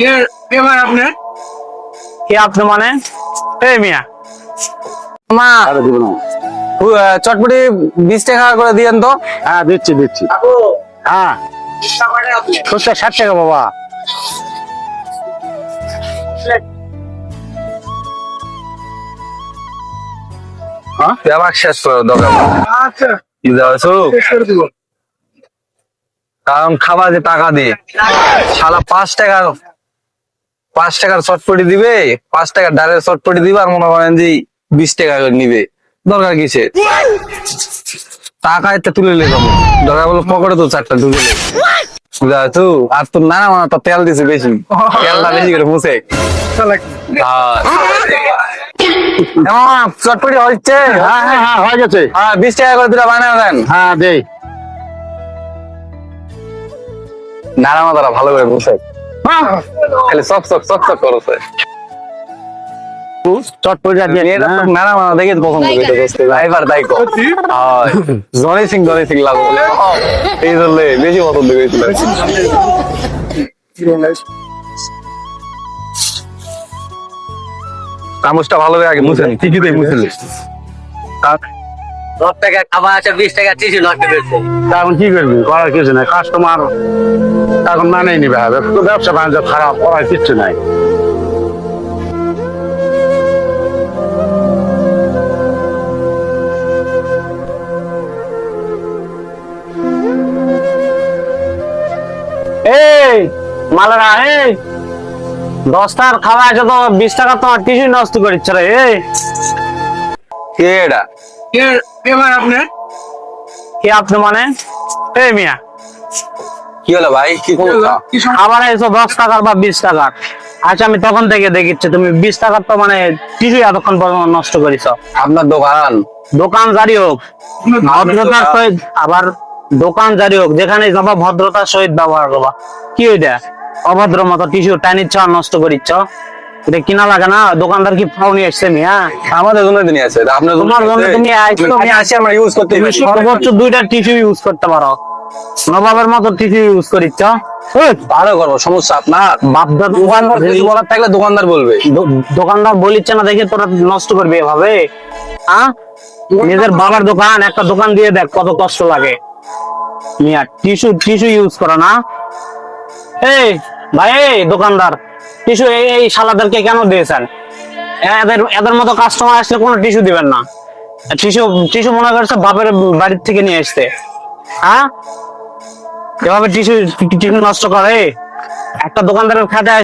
কে কে ভাই আপনি? কে আপনি মানে? এই মিয়া। মা আরে দিব না। চটপটি বিশ টাকা করে দিয়েন তো। হ্যাঁ দিচ্ছি দিচ্ছি। হ্যাঁ। ষাট টাকা বাবা। ব্যাপার শেষ করো নেই। আচ্ছা। কারণ খাবার যে টাকা দিয়ে সারা পাঁচ টাকার পাঁচ টাকার চটপটি দিবে পাঁচ টাকার ডালের চটপটি দিবে আর মনে করেন যে বিশ টাকা করে নিবে। দরকার কিসে টাকা একটা তুলে লে যাব। দরকার বলো পকেটে তো চারটা ঢুকে লে বুঝাছো আর তোর নানা মানা তো তেল দিছে বেশি। তেলটা বেশি করে মুছে। এমন চটপটি হচ্ছে হ্যাঁ হ্যাঁ হ্যাঁ হয়ে গেছে। হ্যাঁ বিশ টাকা করে দুটা বানায় দেন। হ্যাঁ দেই নানা মাদারা ভালো করে মুছে। খালি চক চক চক চক করছে বেশি পছন্দ করেছিল। চামচটা ভালো আগে মুছে নি। ঠিকই দেই মুছে নি। দশ টাকা খাবার আছে বিশ টাকা টিসু নষ্ট করছে। এখন কি করবি? করার কিছু নাই। কাস্টমার এখন মানেই নিবে হবে ব্যবসা বাণিজ্য খারাপ করার কিচ্ছু নাই। এই মালারা এই দশ টাকার খাওয়া আছে তো বিশ টাকা তোমার টিসু নষ্ট করিচ্ছে রে এই। কে এটা? কে কে ভাই আপনি? কে আপনি মানে? এই মিয়া। কি হলো ভাই? কি সমস্যা কি সমস্যা? আবার এসো দশ টাকার বা বিশ টাকার। আচ্ছা আমি তখন থেকে দেখিচ্ছি তুমি বিশ টাকার তো মানে টিসু এতক্ষণ পর্যন্ত নষ্ট করিস আপনার দোকান? দোকান জারি হোক ভদ্রতার সহিত আবার দোকান জারি হোক যেখানে যাবা ভদ্রতার সহিত ব্যবহার করবা। কি ওইটা অভদ্র মতো টিস্যু টানিচ্ছ নষ্ট করিচ্ছ? এটা কিনা লাগে না দোকানদার কি ফাও নিয়ে এসছে হ্যাঁ? আমাদের জন্য দিনই আছে আপনার তোমার জন্য তুমি আইছো, আমি আসি আমরা ইউজ করতে সর্বোচ্চ দুইটা টিস্যু ইউজ করতে পারো। নবাবের মতো টিস্যু ইউজ করিচ্ছ। ভালো করব সমস্যা আপনার। বাপদাদ দোকানদার বলার থাকলে দোকানদার বলবে। দোকানদার বলিচ্ছে না দেখে তোরা নষ্ট করবি এভাবে। হ্যাঁ নিজের বাবার দোকান একটা দোকান দিয়ে দেখ কত কষ্ট লাগে। মিয়া টিস্যু টিস্যু ইউজ করো না। এই ভাই দোকানদার। টিস্যু, এই শালাদেরকে কেন দিয়েছেন? এদের এদের মতো কাস্টমার আসলে কোনো টিস্যু দিবেন না। টিস্যু টিস্যু মনে করছে বাপের বাড়ির থেকে নিয়ে আসতে হ্যাঁ? এভাবে টিস্যু টিস্যু নষ্ট করে? একটা দোকানদারের খাতে